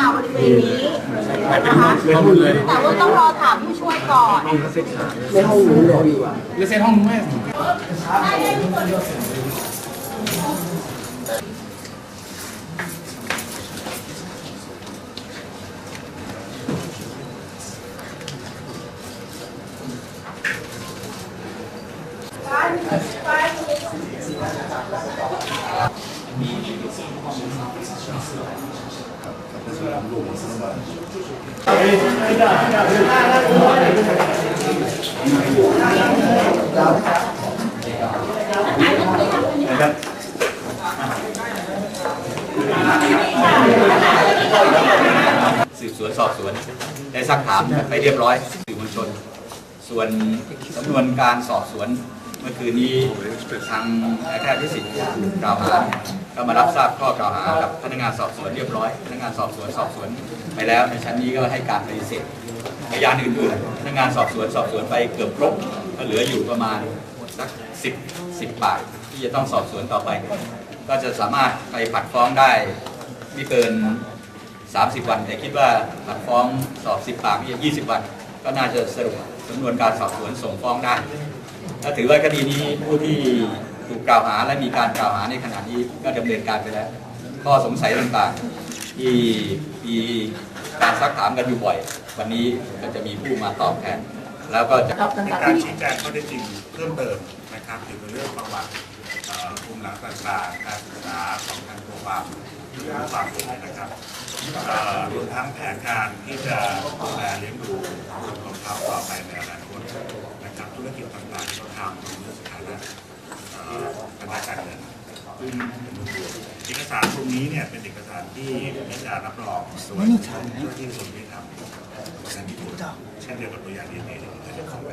อย่างนี้นะคะเลยหุ้นเลยแต่ว่าต้องรอถามผู้ช่วยก่อนในห้องนู้นเลยพี่หรือเซ็นห้องนู้นไหมสื สืบสวนสอบสวนได้ซักถามไปเรียบร้อยสื่อมวลชน ส่วนสำนวนการสอบสวน เมื่อคืนนี้ทางนายแพทย์พิสิทธิ์กล่าวหาก็มารับทราบข้อกล่าวหากับพนักงานสอบสวนเรียบร้อย พนักงานสอบสวนสอบสวนไปแล้วในชั้นนี้ก็ให้การปฏิเสธพยานอื่นๆพนักงานสอบสวนสอบสวนไปเกือบครบก็เหลืออยู่ประมาณสักสิบสิบปากที่จะต้องสอบสวนต่อไป ก็จะสามารถไปผัดฟ้องได้ไม่เกิน 30 วัน แต่คิดว่าผัดฟ้องสอบ 10 ปากนี่20 วัน ก็น่าจะสรุป สำนวนการสอบสวนส่งฟ้องได้ก็ถือว่าคดีนี้ผู้ที่ถูกกล่าวหาและมีการกล่าวหาในขณะนี้ก็ดำเนินการไปแล้ว ข้อสงสัยต่างๆ ที่มีการซักถามกันอยู่บ่อย วันนี้ก็จะมีผู้มาตอบแทนแล้วก็จะการชี้แจงข้อเท็จริงเพิ่มเติมนะครับเกี่ยวกับเรื่องประวัติภูมิหลังต่างๆการศึกษาของทางตัวความหรือความนะครับรวมทั้งแผนการที่จะดูแลเลี้ยงดูคนของเขา ต่อไปในอนาคตนะครับธุรกิจต่างๆที่เราทำรวมถึงสถานะเอ่อทางด้าการเงินซึ่งเป็นรวเอกสารตรงนี้เนี่ยเป็นเอกสารที่มีการรับรองส่วนที่ส่วนที่ทำสันที่ถูกเช่นเดียวกับตัวอย่างดีเองนเอที่จะเข้าไป